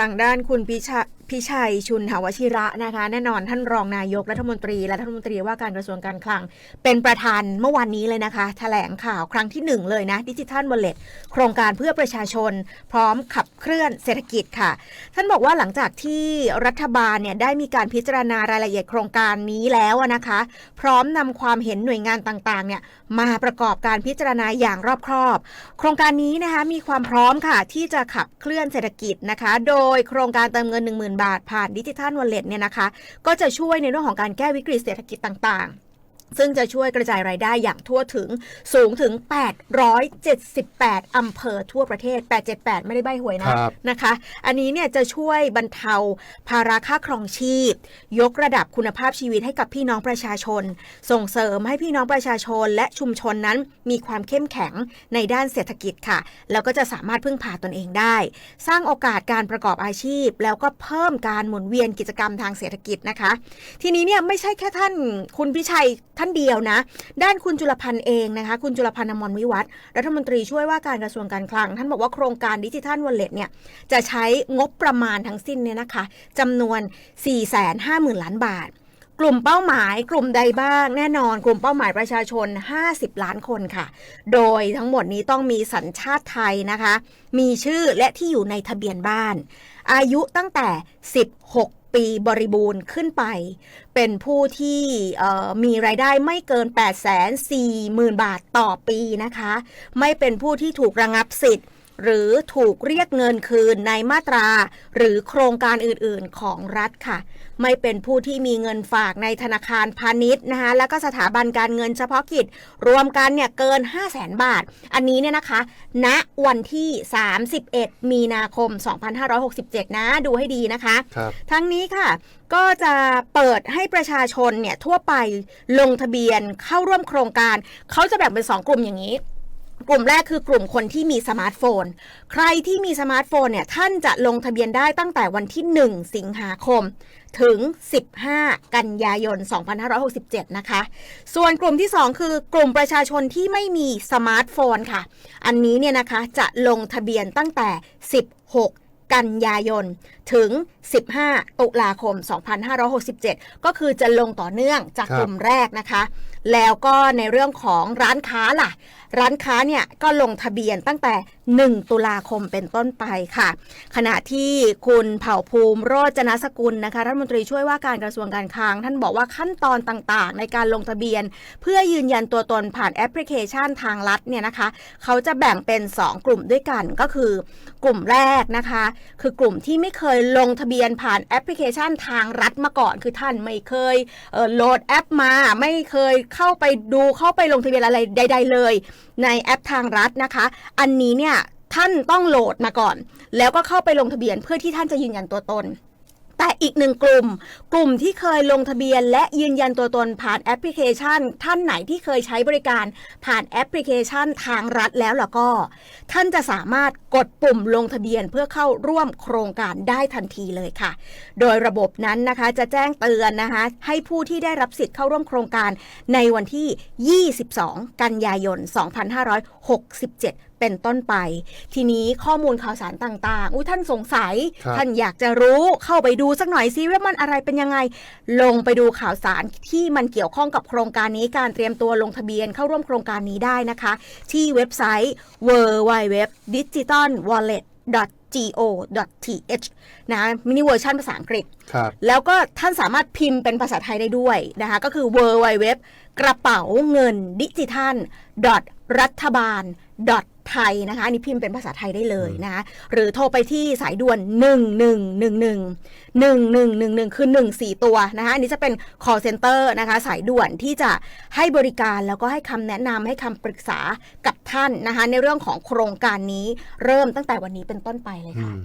ทางด้านคุณพิชพิชัยชุนหาวชิระนะคะ แน่นอนท่านรองนายกรัฐมนตรีและรัฐมนตรีว่าการกระทรวงการคลัง เป็นประธานเมื่อวานนี้เลยนะคะแถลงข่าวครั้งที่หนึ่งเลยนะดิจิทัลวอลเลตโครงการเพื่อประชาชน พร้อมขับเคลื่อนเศรษฐกิจค่ะ ท่านบอกว่าหลังจากที่รัฐบาลเนี่ยได้มีการพิจารณารายละเอียดโครงการนี้แล้วนะคะ พร้อมนำความเห็นหน่วยงานต่างๆเนี่ยมาประกอบการพิจารณาอย่างรอบคอบ โครงการนี้นะคะมีความพร้อมค่ะที่จะขับเคลื่อนเศรษฐกิจนะคะ โดยโครงการเติมเงิน 10,000 บาทผ่านดิจิทัลวอลเล็ตเนี่ยนะคะ ก็จะช่วยในเรื่องของการแก้วิกฤตเศรษฐกิจต่างๆ ซึ่งจะช่วยกระจายรายได้อย่างทั่วถึงสูงถึง 878 อำเภอทั่วประเทศ 878 ไม่ได้ใบหวยนะครับ นะคะ อันนี้เนี่ยจะช่วยบรรเทาภาระค่าครองชีพ ยกระดับคุณภาพชีวิตให้กับพี่น้องประชาชน ส่งเสริมให้พี่น้องประชาชนและชุมชนนั้นมีความเข้มแข็งในด้านเศรษฐกิจค่ะ แล้วก็จะสามารถพึ่งพาตนเองได้ สร้างโอกาสการประกอบอาชีพ แล้วก็เพิ่มการหมุนเวียนกิจกรรมทางเศรษฐกิจนะคะ ทีนี้เนี่ยไม่ใช่แค่ท่านคุณพิชัยท่านานเดียวนะ ด้านคุณจุลพันธ์เองนะคะ คุณจุลพันธ์อมรวิวัฒน์รัฐมนตรีช่วยว่าการกระทรวงการคลัง ท่านบอกว่าโครงการดิจิทัลวอลเล็ตเนี่ยจะใช้งบประมาณทั้งสิ้นเนี่ยนะคะจำนวน 450,000 ล้านบาทกลุ่มเป้าหมายกลุ่มใดบ้างแน่นอน กลุ่มเป้าหมายประชาชน 50 ล้านคนค่ะ โดยทั้งหมดนี้ต้องมีสัญชาติไทยนะคะ มีชื่อและที่อยู่ในทะเบียนบ้าน อายุตั้งแต่ 16 ปีบริบูรณ์ขึ้นไป เป็นผู้ที่มีรายได้ไม่เกิน 8 4 0 0 0 0 บาทต่อปีนะคะ ไม่เป็นผู้ที่ถูกระงับสิทธิ์ หรือถูกเรียกเงินคืนในมาตรา หรือโครงการอื่นๆของรัฐค่ะ ไม่เป็นผู้ที่มีเงินฝากในธนาคารพาณิชย์นะคะแล้วก็สถาบันการเงินเฉพาะกิจ รวมกันเนี่ยเกิน 5 0 0แสนบาท อันนี้เนี่ยนะคะณวันที่ 31 มีนาคม 2567 นะดูให้ดีนะคะครับทั้งนี้ค่ะก็จะเปิดให้ประชาชนเนี่ยทั่วไปลงทะเบียนเข้าร่วมโครงการ เขาจะแบ่งเป็น 2 กลุ่มอย่างนี้ กลุ่มแรกคือกลุ่มคนที่มีสมาร์ทโฟน ใครที่มีสมาร์ทโฟนเนี่ยท่านจะลงทะเบียนได้ตั้งแต่วันที่ 1 สิงหาคม ถึง 15 กันยายน 2567 นะคะ ส่วนกลุ่มที่ 2 คือกลุ่มประชาชนที่ไม่มีสมาร์ทโฟนค่ะ อันนี้เนี่ยนะคะจะลงทะเบียนตั้งแต่ 16 กันยายน ถึง 15 ตุลาคม 2567 ก็คือจะลงต่อเนื่องจากครับกลุ่มแรกนะคะ แล้วก็ในเรื่องของร้านค้าล่ะ ร้านค้าเนี่ยก็ลงทะเบียนตั้งแต่ 1 ตุลาคมเป็นต้นไปค่ะ ขณะที่คุณเผ่าภูมิโรจนสกุลนะคะรัฐมนตรีช่วยว่าการกระทรวงการคลัง ท่านบอกว่าขั้นตอนต่างๆ ในการลงทะเบียน เพื่อยืนยันตัวตนผ่านแอปพลิเคชันทางลัดเนี่ยนะคะ เขาจะแบ่งเป็น 2 กลุ่มด้วยกันก็คือกลุ่มแรกนะคะคือกลุ่มที่ไม่เคยลงทะเบียนผ่านแอปพลิเคชันทางรัฐมาก่อน คือท่านไม่เคยเโหลดแอปมา ไม่เคยเข้าไปดูเข้าไปลงทะเบียนอะไรใด ๆ เลย ในแอปทางรัฐนะคะ อันนี้เนี่ยท่านต้องโหลดมาก่อน แล้วก็เข้าไปลงทะเบียนเพื่อที่ท่านจะยืนยันตัวตน แต่อีกหนึ่งกลุ่ม กลุ่มที่เคยลงทะเบียน และยืนยันตัวตนผ่านแอปพลิเคชัน ท่านไหนที่เคยใช้บริการผ่านแอปพลิเคชันทางรัฐแล้วล่ะก็ ท่านจะสามารถกดปุ่มลงทะเบียนเพื่อเข้าร่วมโครงการได้ทันทีเลยค่ะ โดยระบบนั้นนะคะจะแจ้งเตือนนะคะให้ผู้ที่ได้รับสิทธิ์เข้าร่วมโครงการในวันที่ 22 กันยายน 2567เป็นต้นไป ทีนี้ข้อมูลข่าวสารต่างๆ อุ้ยท่านสงสัย ครับ ท่านอยากจะรู้เข้าไปดูสักหน่อยซิว่ามันอะไรเป็นยังไง ลงไปดูข่าวสารที่มันเกี่ยวข้องกับโครงการนี้การเตรียมตัวลงทะเบียนเข้าร่วมโครงการนี้ได้นะคะ ที่เว็บไซต์ w w w d i g i t a l w a l l e t go.th นะมินิเวอร์ชันภาษาอังกฤษครับแล้วก็ท่านสามารถพิมพ์เป็นภาษาไทยได้ด้วยนะคะ ก็คือ w w w กระเป๋าเงินดิจิทัลรัฐบาลไทยนะคะอันนี้พิมพ์เป็นภาษาไทยได้เลยนะคะหรือโทรไปที่สายด่วน 1111 1111 คือ 1 4 ตัวนะคะอันนี้จะเป็น call center นะคะสายด่วนที่จะให้บริการแล้วก็ให้คำแนะนำให้คำปรึกษากับท่านนะคะในเรื่องของโครงการนี้เริ่มตั้งแต่วันนี้เป็นต้นไปเลยอืค่ะม